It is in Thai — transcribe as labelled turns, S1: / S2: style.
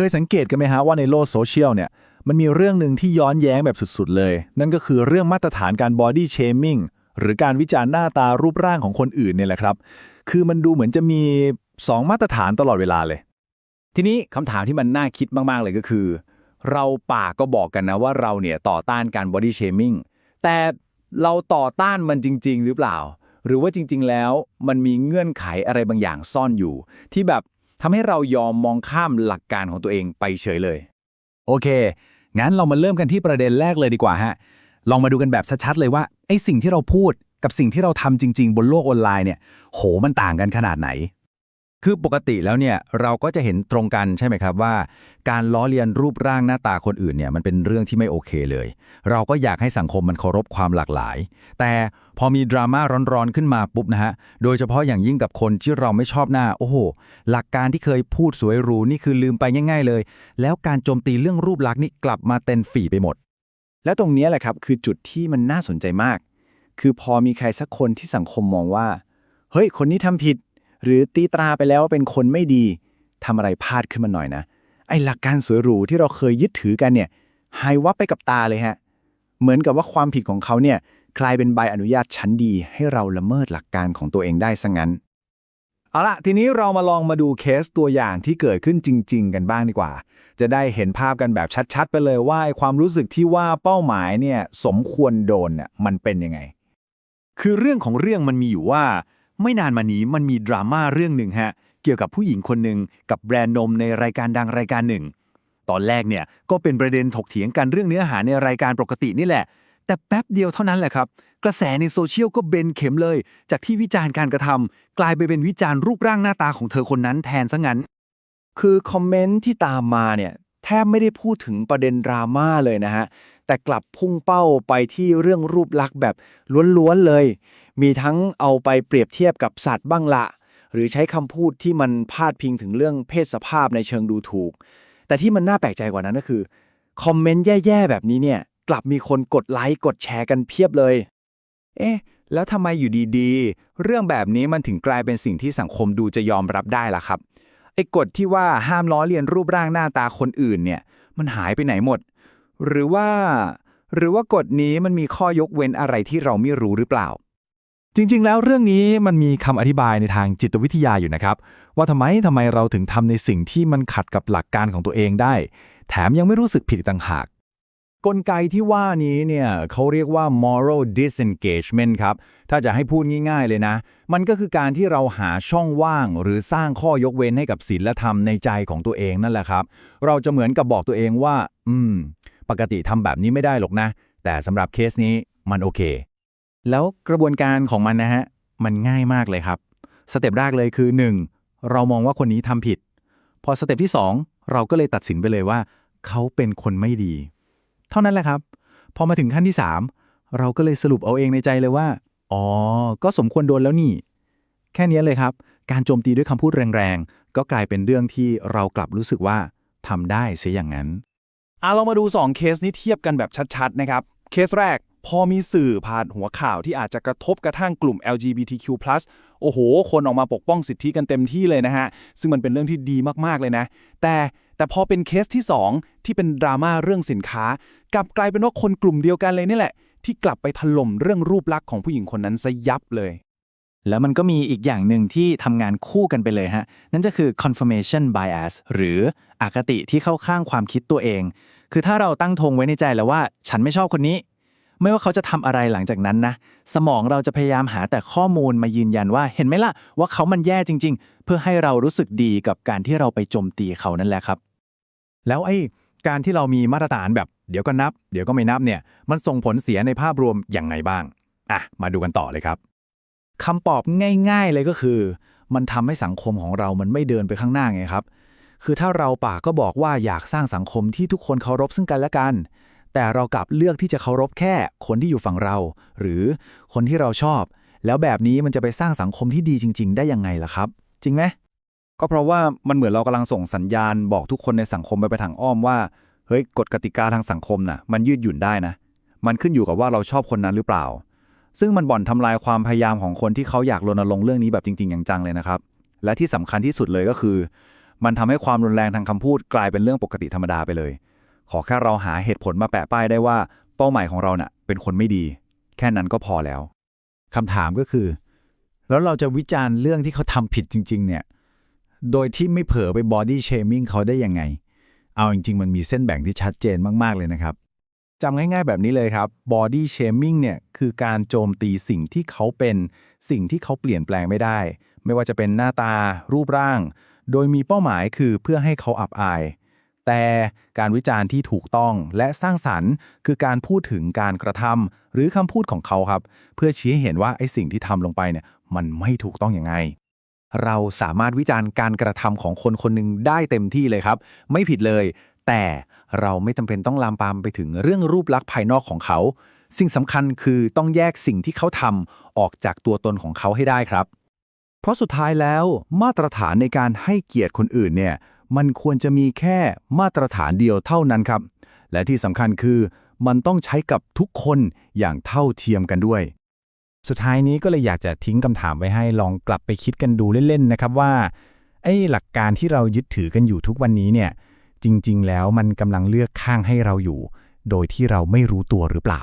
S1: เคยสังเกตกันไหมฮะว่าในโลกโซเชียลเนี่ยมันมีเรื่องหนึ่งที่ย้อนแย้งแบบสุดๆเลย นั่นก็คือเรื่องมาตรฐานการบอดี้เชมิ่งหรือการวิจารณ์หน้าตารูปร่างของคนอื่นเนี่ยแหละครับ คือมันดูเหมือนจะมี 2 มาตรฐานตลอดเวลาเลย
S2: ทีนี้คำถามที่มันน่าคิดมาก ๆ เลยก็คือ เราปากก็บอกกันนะว่าเราเนี่ยต่อต้านการ body shaming แต่เราต่อต้านมันจริง ๆ หรือเปล่า หรือว่าจริง ๆ แล้วมันมีเงื่อนไขอะไรบางอย่างซ่อนอยู่ ที่แบบ ทำให้เรายอมมองข้ามหลักการของตัวเองไปเฉยเลย
S1: โอเค งั้นเรามาเริ่มกันที่ประเด็นแรกเลยดีกว่าฮะ ลองมาดูกันแบบชัดๆเลยว่าไอ้สิ่งที่เราพูดกับสิ่งที่เราทำจริง ๆ บนโลกออนไลน์เนี่ย โหมันต่างกันขนาดไหน
S2: คือปกติแล้วเนี่ยเราก็จะเห็นตรงกันใช่ไหมครับว่า การล้อเลียนรูปร่างหน้าตาคนอื่นเนี่ยมันเป็นเรื่องที่ไม่โอเคเลย เราก็อยากให้สังคมมันเคารพความหลากหลาย แต่พอมีดราม่าร้อนๆขึ้นมาปุ๊บนะฮะโดยเฉพาะอย่างยิ่งกับคนที่เราไม่ชอบหน้าโอ้โห หลักการที่เคยพูดสวยหรูนี่คือลืมไปง่าย ๆ เลย แล้วการโจมตีเรื่องรูปลักษณ์นี่กลับมาเต็นฝีไปหมด
S3: และตรงนี้แหละครับคือจุดที่มันน่าสนใจมาก คือพอมีใครสักคนที่สังคมมองว่าเฮ้ยคนนี้ทำผิด หรือตีตราไปแล้วว่าเป็นคนไม่ดีทำอะไรพลาดขึ้นมาหน่อยนะ ไอ้หลักการสวยหรูที่เราเคยยึดถือกันเนี่ยหายวับไปกับตาเลยฮะ เหมือนกับว่าความผิดของเขาเนี่ยกลายเป็นใบอนุญาตชั้นดี ให้เราละเมิดหลักการของตัวเองได้ซะงั้น
S1: เอาละทีนี้เรามาลองมาดูเคสตัวอย่างที่เกิดขึ้นจริง ๆ กันบ้างดีกว่า จะได้เห็นภาพกันแบบชัด ๆ ไปเลยว่าความรู้สึกที่ว่าเป้าหมายเนี่ยสมควรโดนน่ยมันเป็นยังไง
S4: คือเรื่องของเรื่องมันมีอยู่ว่า ไม่นานมานี้มันมีดราม่าเรื่องหนึ่งฮะ เกี่ยวกับผู้หญิงคนหนึ่งกับแบรนด์นมในรายการดังรายการหนึ่ง ตอนแรกเนี่ยก็เป็นประเด็นถกเถียงกันเรื่องเนื้อหาในรายการปกตินี่แหละ แต่แป๊บเดียวเท่านั้นแหละครับ กระแสในโซเชียลก็เบนเข็มเลย จากที่วิจารณ์การกระทำกลายไปเป็นวิจารณ์รูปร่างหน้าตาของเธอคนนั้นแทนซะงั้น
S3: คือคอมเมนต์ที่ตามมาเนี่ย ทบไม่ได้พูดถึงประเด็นดราม่าเลยนะฮะ แต่กลับพุ่งเป้าไปที่เรื่องรูปลักษณ์แบบล้วนๆเลย มีทั้งเอาไปเปรียบเทียบกับสัตว์บ้างละ หรือใช้คำพูดที่มันพาดพิงถึงเรื่องเพศสภาพในเชิงดูถูก แต่ที่มันน่าแปลกใจกว่านั้นก็คือ คอมเมนต์แย่ๆแบบนี้เนี่ย กลับมีคนกดไลค์กดแชร์กันเพียบเลย
S2: เอ๊ะแล้วทำไมอยู่ดีๆ เรื่องแบบนี้มันถึงกลายเป็นสิ่งที่สังคมดูจะยอมรับได้ล่ะครับ ไอ้กฎที่ว่าห้ามล้อเลียนรูปร่างหน้าตาคนอื่นเนี่ย มันหายไปไหนหมด หรือว่า หรือว่ากฎนี้มันมีข้อยกเว้นอะไรที่เราไม่รู้หรือเปล่า
S1: จริง ๆ แล้วเรื่องนี้มันมีคำอธิบายในทางจิตวิทยาอยู่นะครับ ว่าทำไมทำไมเราถึงทำในสิ่งที่มันขัดกับหลักการของตัวเองได้ แถมยังไม่รู้สึกผิดต่างหาก
S2: กลไกที่ว่านี้เนี่ยเขาเรียกว่า moral disengagement ครับ ถ้าจะให้พูดง่ายๆเลยนะ มันก็คือการที่เราหาช่องว่างหรือสร้างข้อยกเว้นให้กับศีลธรรมในใจของตัวเองนั่นแหละครับ เราจะเหมือนกับบอกตัวเองว่า อืม ปกติทำแบบนี้ไม่ได้หรอกนะ แต่สำหรับเคสนี้มันโอเค แล้วกระบวนการของมันนะฮะ มันง่ายมากเลยครับ สเต็ปแรกเลยคือ 1. เรามองว่าคนนี้ทำผิด พอสเต็ปที่ 2 เราก็เลยตัดสินไปเลยว่า เขาเป็นคนไม่ดี เท่านั้นแหละครับ พอมาถึงขั้นที่ 3 เราก็เลยสรุปเอาเองในใจเลยว่า อ๋อ ก็สมควรโดนแล้วนี่ แค่นี้เลยครับ การโจมตีด้วยคำพูดแรงๆ ก็กลายเป็นเรื่องที่เรากลับรู้สึกว่าทำได้เสียอย่างนั้น
S1: อะเรามาดู 2 เคสนี้เทียบกันแบบชัดๆ นะครับ เคสแรกพอมีสื่อผ่านหัวข่าวที่อาจจะกระทบกระทั่งกลุ่ม LGBTQ+ โอ้โห คนออกมาปกป้องสิทธิกันเต็มที่เลยนะฮะ ซึ่งมันเป็นเรื่องที่ดีมากๆเลยนะ แต่ แต่พอเป็นเคสที่ 2 ที่เป็นดราม่าเรื่องสินค้า กลับกลายเป็นว่าคนกลุ่มเดียวกันเลยนี่แหละ ที่กลับไปถล่มเรื่องรูปลักษณ์ของผู้หญิงคนนั้นซะยับเลย
S5: แล้วมันก็มีอีกอย่างหนึ่งที่ทำงานคู่กันไปเลยฮะ นั่นก็คือ confirmation bias หรืออคติที่เข้าข้างความคิดตัวเอง คือถ้าเราตั้งธงไว้ในใจแล้วว่า ฉันไม่ชอบคนนี้ ไม่ว่าเขาจะทำอะไรหลังจากนั้นนะ สมองเราจะพยายามหาแต่ข้อมูลมายืนยันว่า เห็นไหมล่ะว่าเขามันแย่จริง ๆ เพื่อให้เรารู้สึกดีกับการที่เราไปโจมตีเขานั่นแหละครับ
S4: แล้วไอ้การที่เรามีมาตรฐานแบบเดี๋ยวก็นับ เดี๋ยวก็ไม่นับเนี่ยมันส่งผลเสียในภาพรวมอย่างไงบ้างอะมาดูกันต่อเลยครับ
S1: คำตอบง่าย ๆเลยก็คือ มันทำให้สังคมของเรามันไม่เดินไปข้างหน้าไงครับ คือถ้าเราปากก็บอกว่าอยากสร้างสังคมที่ทุกคนเคารพซึ่งกันและกัน แต่เรากลับเลือกที่จะเคารพแค่คนที่อยู่ฝั่งเรา หรือคนที่เราชอบ แล้วแบบนี้มันจะไปสร้างสังคมที่ดีจริง ๆ ได้ยังไงล่ะครับ จริงไหม
S4: ก็เพราะว่ามันเหมือนเรากำลังส่งสัญญาณบอกทุกคนในสังคมไปไปทางอ้อมว่าเฮ้ยกฎกติกาทางสังคมน่ะ มันยืดหยุ่นได้นะ มันขึ้นอยู่กับว่าเราชอบคนนั้นหรือเปล่า ซึ่งมันบ่อนทำลายความพยายามของคนที่เขาอยากรณรงค์เรื่องนี้แบบจริงๆอย่างจังเลยนะครับ และที่สำคัญที่สุดเลยก็คือ
S2: มันทำให้ความรุนแรงทางคำพูดกลายเป็นเรื่องปกติธรรมดาไปเลย ขอแค่เราหาเหตุผลมาแปะป้ายได้ว่าเป้าหมายของเราน่ะ เป็นคนไม่ดี แค่นั้นก็พอแล้ว
S6: คำถามก็คือ แล้วเราจะวิจารณ์เรื่องที่เขาทำผิดจริง ๆ เนี่ย โดยที่ไม่เผลอไปบอดี้เชมิ่งเขาได้ยังไง เอาจริง ๆ มันมีเส้นแบ่งที่ชัดเจนมาก ๆ เลยนะครับ
S1: จำง่าย ๆ แบบนี้เลยครับ body shaming เนี่ยคือการโจมตีสิ่งที่เขาเป็น สิ่งที่เขาเปลี่ยนแปลงไม่ได้ ไม่ว่าจะเป็นหน้าตา รูปร่าง โดยมีเป้าหมายคือเพื่อให้เขาอับอาย แต่การวิจารณ์ที่ถูกต้องและสร้างสรรค์ คือการพูดถึงการกระทำหรือคำพูดของเขาครับ เพื่อชี้ให้เห็นว่าไอ้สิ่งที่ทำลงไปเนี่ยมันไม่ถูกต้องยังไง
S7: เราสามารถวิจารณ์การกระทำของคนคนหนึ่งได้เต็มที่เลยครับ ไม่ผิดเลย แต่เราไม่จำเป็นต้องลามปามไปถึงเรื่องรูปลักษณ์ภายนอกของเขา สิ่งสำคัญคือต้องแยกสิ่งที่เขาทำออกจากตัวตนของเขาให้ได้ครับ
S2: เพราะสุดท้ายแล้วมาตรฐานในการให้เกียรติคนอื่นเนี่ยมันควรจะมีแค่มาตรฐานเดียวเท่านั้นครับ และที่สำคัญคือมันต้องใช้กับทุกคนอย่างเท่าเทียมกันด้วย
S6: สุดท้ายนี้ก็เลยอยากจะทิ้งคำถามไว้ให้ลองกลับไปคิดกันดูเล่นๆนะครับว่าไอ้หลักการที่เรายึดถือกันอยู่ทุกวันนี้เนี่ยจริง ๆ แล้วมันกำลังเลือกข้างให้เราอยู่ โดยที่เราไม่รู้ตัวหรือเปล่า